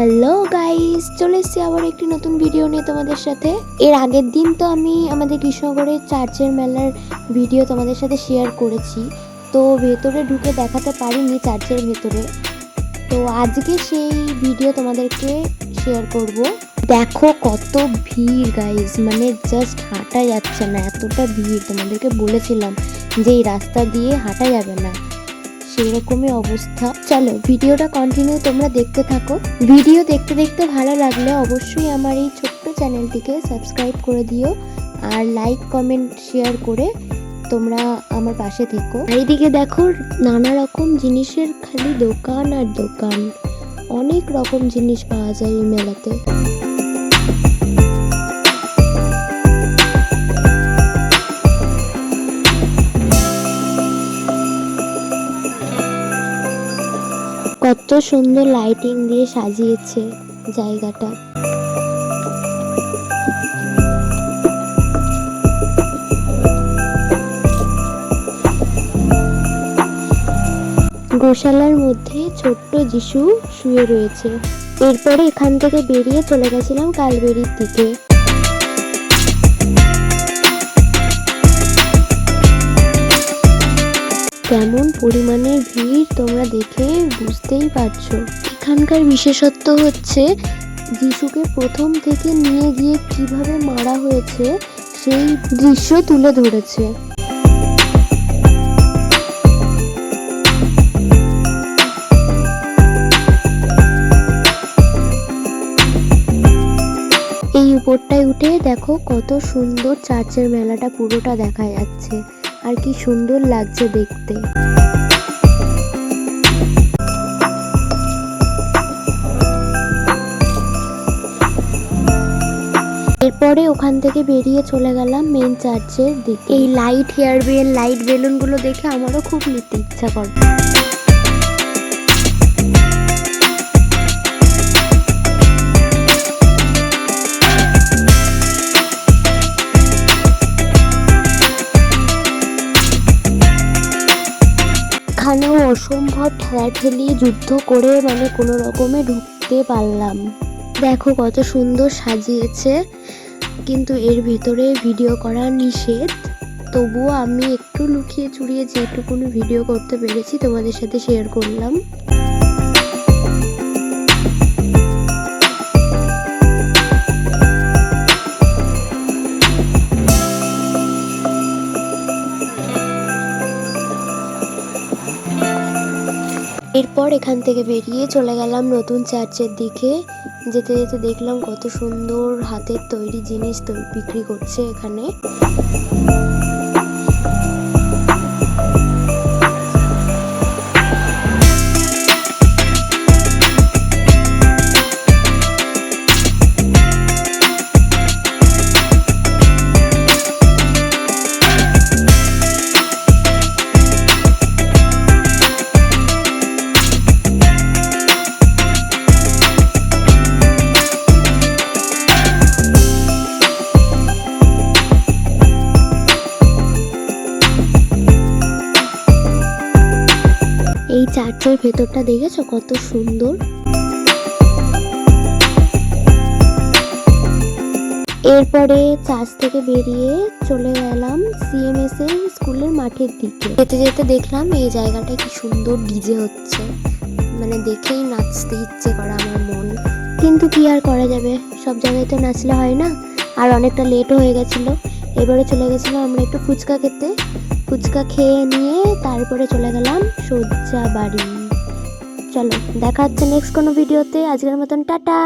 Hello guys চলে এসেছি আবার একটি নতুন ভিডিও নিয়ে তোমাদের সাথে। এর আগের দিন তো আমি আমাদের কৃষ্ণগড়ের চার্চের মেলার ভিডিও তোমাদের সাথে শেয়ার করেছি। তো ভেতরে ঢুকে দেখাতে পারিনি চার্চের ভেতরে। তো আজকে সেই ভিডিও তোমাদেরকে শেয়ার করব। দেখো কত ভিড় গাইস মানে জাস্ট হাঁটা যাচ্ছে না। এতটা ভিড় তোমাদেরকে বলেছিলাম যে এই রাস্তা দিয়ে হাঁটা যাবে না। সেরকমই অবস্থা। চলো, ভিডিওটা কন্টিনিউ তোমরা দেখতে থাকো। ভিডিও দেখতে দেখতে ভালো লাগলে অবশ্যই আমার এই ছোট্ট চ্যানেলটিকে সাবস্ক্রাইব করে দিও আর লাইক কমেন্ট শেয়ার করে তোমরা আমার পাশে থেকো। এইদিকে দেখো, নানা রকম জিনিসের খালি দোকান আর দোকান। অনেক রকম জিনিস পাওয়া যায় এই মেলাতে। কত সুন্দর লাইটিং দিয়ে সাজিয়েছে জায়গাটা। গোশালার মধ্যে ছোট্ট যিশু শুয়ে রয়েছে। এরপরে এখান থেকে বেরিয়ে চলে গেছিলাম কালবেরির দিকে। কেমন পরিমাণের ভিড় তোমরা দেখে বুঝতেই পারছ। এখানকার বিশেষত্ব হচ্ছে যিশুকে প্রথম থেকে নিয়ে গিয়ে কীভাবে মারা হয়েছে সেই দৃশ্য তুলে ধরেছে। এই উপরটায় উঠে দেখো কত সুন্দর চার্চের মেলাটা পুরোটা দেখা যাচ্ছে। আর কি সুন্দর লাগছে দেখতে। এরপরে ওখান থেকে বেরিয়ে চলে গেলাম মেন চার্চের দিকে। এই লাইট হেয়ার বেল লাইট বেলুনগুলো দেখে আমারও খুব নিতে ইচ্ছা করে। এখানেও অসম্ভব ঠেলাঠেলি যুদ্ধ করে মানে কোনো রকমে ঢুকতে পারলাম। দেখো কত সুন্দর সাজিয়েছে, কিন্তু এর ভিতরে ভিডিও করা নিষেধ। তবুও আমি একটু লুকিয়ে চুড়িয়ে যেটুকুনি ভিডিও করতে পেরেছি, তোমাদের সাথে শেয়ার করলাম। এরপর এখান থেকে বেরিয়ে চলে গেলাম নতুন চার্চের দিকে। যেতে যেতে দেখলাম কত সুন্দর হাতের তৈরি জিনিস বিক্রি করছে এখানে। চার্চের ভেতরটা দেখেছ? কত সুন্দর। এরপরে চার্চ থেকে বেরিয়ে চলে গেলাম সিএমএস এর স্কুলের মাঠের দিকে। যেতে যেতে দেখলাম এই জায়গাটা কি সুন্দর ডিজে হচ্ছে। মানে দেখেই নাচতে ইচ্ছে করা আমার মন। কিন্তু কি আর করা যাবে? সব জায়গায় তো নাচলে হয় না। আর অনেকটা লেটও হয়ে গেছিল। এবারে চলে গেছিলাম আমরা একটু ফুচকা খেতে। ফুচকা খেয়ে নিয়ে তারপরে চলে গেলাম সজ্জা বাড়ি। চলো, দেখা হচ্ছে নেক্সট কোনো ভিডিওতে আজকের মতন টাটা।